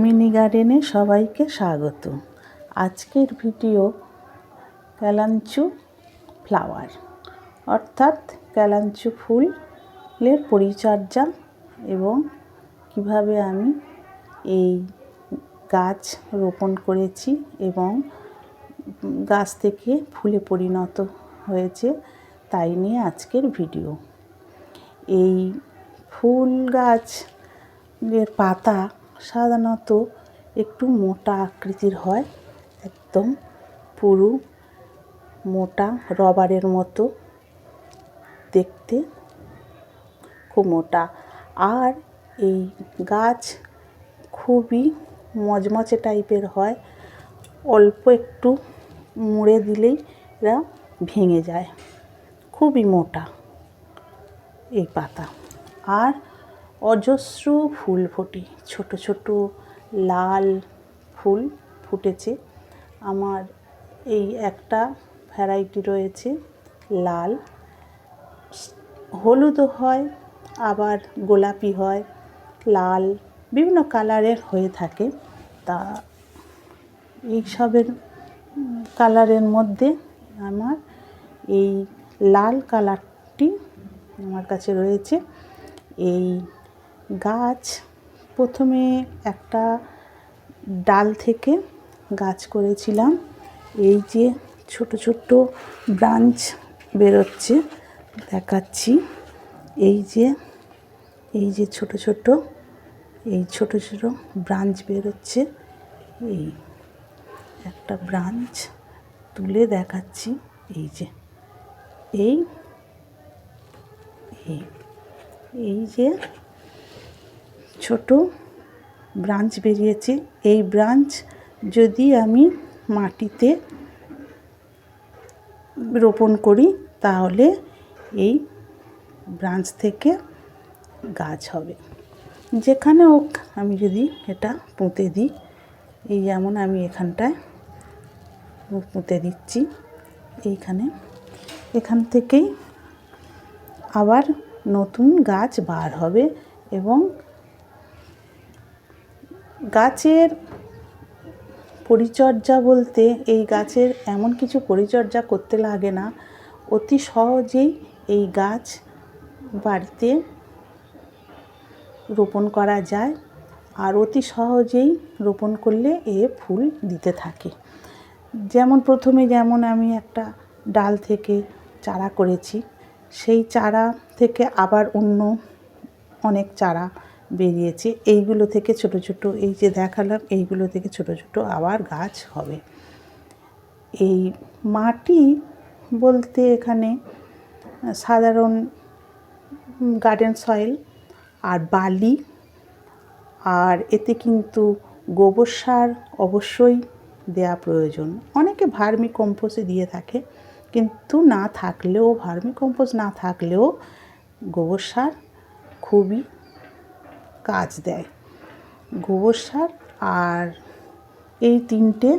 Mini গার্ডেনে সবাইকে স্বাগত। আজকের ভিডিও ক্যালাঞ্চু ফ্লাওয়ার, অর্থাৎ ক্যালাঞ্চু ফুলের পরিচর্যা এবং কীভাবে আমি এই গাছ রোপণ করেছি এবং গাছ থেকে ফুলে পরিণত হয়েছে তাই নিয়ে আজকের ভিডিও। এই ফুল গাছ এর পাতা সাধারণত একটু মোটা আকৃতির হয়, একদম পুরু মোটা রবারের মতো দেখতে খুব মোটা। আর এই গাছ খুবই মচমচে টাইপের হয়, অল্প একটু মুড়ে দিলেই এরা ভেঙে যায়। খুবই মোটা এই পাতা। আর অজস্র ফুল ফোটে। ছোট ছোট লাল ফুল ফুটেছে। আমার এই একটা ভ্যারাইটি রয়েছে, লাল। হলুদও হয়, আবার গোলাপি হয়, লাল বিভিন্ন কালারের হয়ে থাকে। তা এইসবের কালারের মধ্যে আমার এই লাল কালারটি আমার কাছে রয়েছে। এই গাছ, প্রথমে একটা ডাল থেকে গাছ করেছিলাম। এই যে ছোট ছোট ব্রাঞ্চ বেরোচ্ছে, দেখাচ্ছি। এই যে এই যে ছোট ছোট, এই ছোট ছোট ব্রাঞ্চ বেরোচ্ছে। এই একটা ব্রাঞ্চ তুলে দেখাচ্ছি। এই যে, এই এই এই যে ছোট ব্রাঞ্চ বেরিয়েছে। এই ব্রাঞ্চ যদি আমি মাটিতে রোপণ করি, তাহলে এই ব্রাঞ্চ থেকে গাছ হবে। যেখানে হোক, আমি যদি এটা পুঁতে দিই, এই যেমন আমি এখানটায় পুঁতে দিচ্ছি, এইখানে। এখান থেকেই আবার নতুন গাছ বার হবে এবং গাছের পরিচর্যা বলতে এই গাছের এমন কিছু পরিচর্যা করতে লাগে না। অতি সহজেই এই গাছ বাড়িতে রোপণ করা যায় আর অতি সহজেই রোপণ করলে এ ফুল দিতে থাকে। যেমন প্রথমে যেমন আমি একটা ডাল থেকে চারা করেছি, সেই চারা থেকে আবার অন্য অনেক চারা বেরিয়েছে। এইগুলো থেকে ছোট ছোট এই যে দেখালাম, এইগুলো থেকে ছোট ছোট আবার গাছ হবে। এই মাটি বলতে এখানে সাধারণ গার্ডেন সয়েল আর বালি, আর এতে কিন্তু গোবর সার অবশ্যই দেয়া প্রয়োজন। অনেকে ভার্মি কম্পোস্টে দিয়ে থাকে, কিন্তু না থাকলেও ভার্মি কম্পোস্ট না থাকলেও গোবর সার খুবই কাজ দেয়। গোবর সার আর এই তিনটে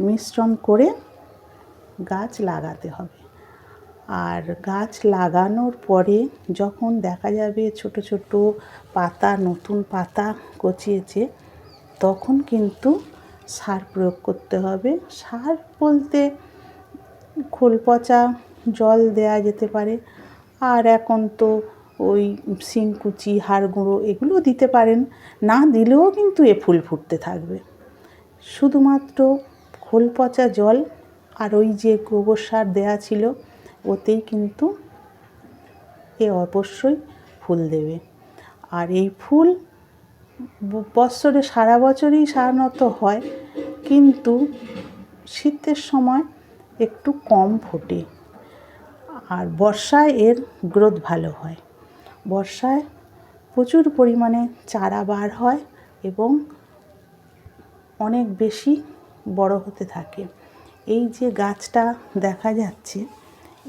মিশ্রণ করে গাছ লাগাতে হবে। আর গাছ লাগানোর পরে যখন দেখা যাবে ছোট ছোট পাতা, নতুন পাতা কচিয়েছে তখন কিন্তু সার প্রয়োগ করতে হবে। সার বলতে খোল পচা, জল দেয়া যেতে পারে। আর এখন তো ওই শিংকুচি হাড় গুঁড়ো এগুলো দিতে পারেন। না দিলেও কিন্তু এ ফুল ফুটতে থাকবে। শুধুমাত্র খোল পচা জল আর ওই যে গোবর সার দেওয়া ছিল, ওতেই কিন্তু এ অবশ্যই ফুল দেবে। আর এই ফুল বৎসরে সারা বছরই সাধারণত হয়, কিন্তু শীতের সময় একটু কম ফোটে। আর বর্ষায় এর গ্রোথ ভালো হয়। বর্ষায় প্রচুর পরিমাণে চারা বার হয় এবং অনেক বেশি বড় হতে থাকে। এই যে গাছটা দেখা যাচ্ছে,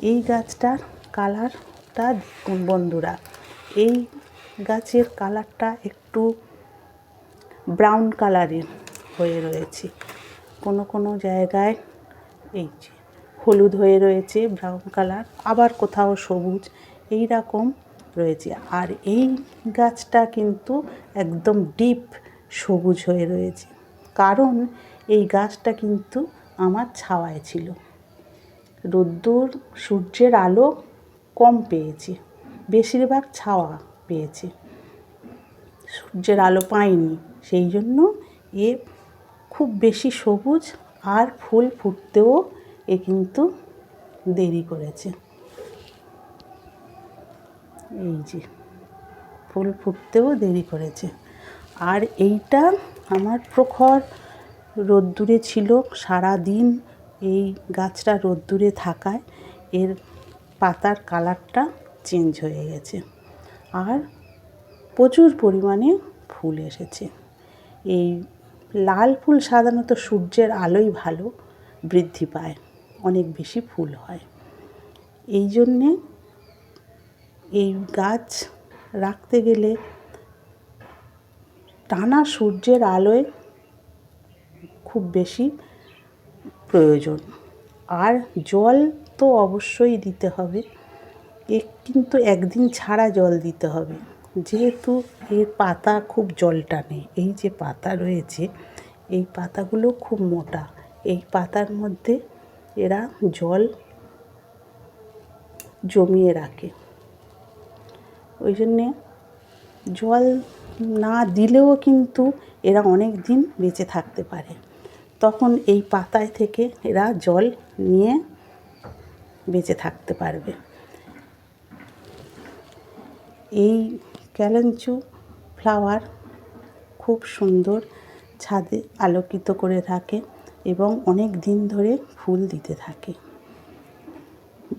এই গাছটার কালারটা দেখুন বন্ধুরা, এই গাছের কালারটা একটু ব্রাউন কালারের হয়ে রয়েছে। কোনো কোনো জায়গায় এই যে হলুদ হয়ে রয়েছে, ব্রাউন কালার, আবার কোথাও সবুজ, এই রকম রয়েছে। আর এই গাছটা কিন্তু একদম ডিপ সবুজ হয়ে রয়েছে। কারণ এই গাছটা কিন্তু আমার ছাওয়ায় ছিল। রোদ্দুর, সূর্যের আলো কম পেয়েছে। বেশিরভাগ ছাওয়া পেয়েছে। সূর্যের আলো পায়নি সেই জন্য এ খুব বেশি সবুজ আর ফুল ফুটতেও এ কিন্তু দেরি করেছে। এই যে, ফুল ফুটতেও দেরি করেছে। আর এইটা আমার প্রখর রোদ্দুরে ছিল সারা দিন এই গাছটা রোদ্দুরে থাকায় এর পাতার কালারটা চেঞ্জ হয়ে গেছে। আর প্রচুর পরিমাণে ফুল এসেছে। এই লাল ফুল সাধারণত সূর্যের আলোই ভালো বৃদ্ধি পায়, অনেক বেশি ফুল হয়। এই জন্যে এই গাছ রাখতে গেলে টানা সূর্যের আলোয় খুব বেশি প্রয়োজন। আর জল তো অবশ্যই দিতে হবে। এ কিন্তু একদিন ছাড়া জল দিতে হবে। যেহেতু এর পাতা খুব জল টানে, এই যে পাতা রয়েছে, এই পাতাগুলো খুব মোটা। এই পাতার মধ্যে এরা জল জমিয়ে রাখে। ওই জন্যে জল না দিলেও কিন্তু এরা অনেক দিন বেঁচে থাকতে পারে। তখন এই পাতায় থেকে এরা জল নিয়ে বেঁচে থাকতে পারবে। এই ক্যালেঞ্চু ফ্লাওয়ার খুব সুন্দর ছাদে আলোকিত করে থাকে এবং অনেক দিন ধরে ফুল দিতে থাকে।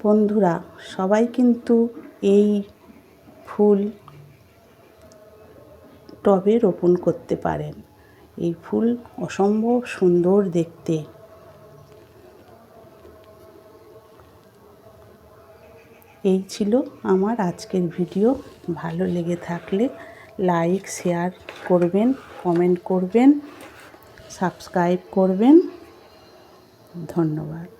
বন্ধুরা, সবাই কিন্তু এই ফুল টবে রোপণ করতে পারেন। এই ফুল অসম্ভব সুন্দর দেখতে। এই ছিল আমার আজকের ভিডিও। ভালো লেগে থাকলে লাইক, শেয়ার করবেন, কমেন্ট করবেন, সাবস্ক্রাইব করবেন। ধন্যবাদ।